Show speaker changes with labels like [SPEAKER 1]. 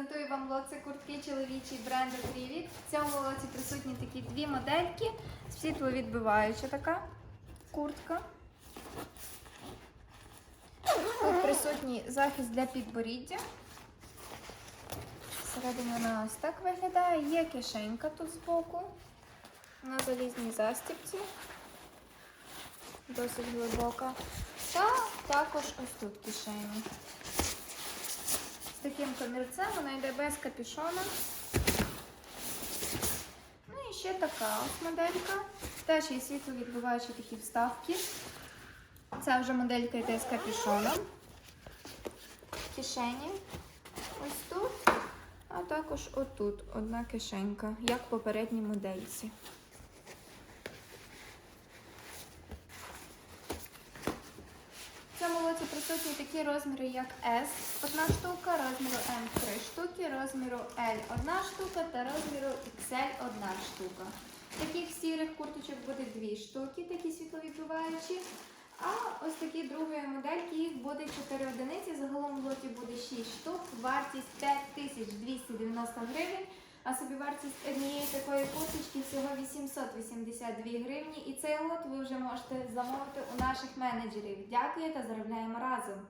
[SPEAKER 1] презентую вам лот. Куртки чоловічі бренду Привіт. В цьому лоті присутні такі дві модельки. Світловідбиваюча така куртка. Тут присутній захист для підборіддя. Всередині вона ось так виглядає. Є кишенька тут збоку. На залізній застібці. Досить глибока. Та також ось тут кишені. Таким комірцем вона йде без капюшона. Ну і ще така ось моделька. Теж є світловідбиваючі такі вставки. Ця вже моделька йде з капюшоном. Кишені ось тут, а також отут одна кишенька, як в попередній модельці. В присутні такі розміри, як S одна штука, розміру M 3 штуки, розміру L одна штука та розміру XL одна штука. Таких сірих курточок буде дві штуки, такі світловідбиваючі. А ось такі другої модельки, їх буде 4 одиниці. Загалом в лоті буде 6 штук, вартість 5290 гривень. А собівартість однієї такої кусочки всього 882 гривні. І цей лот ви вже можете замовити у наших менеджерів. Дякую та заробляємо разом!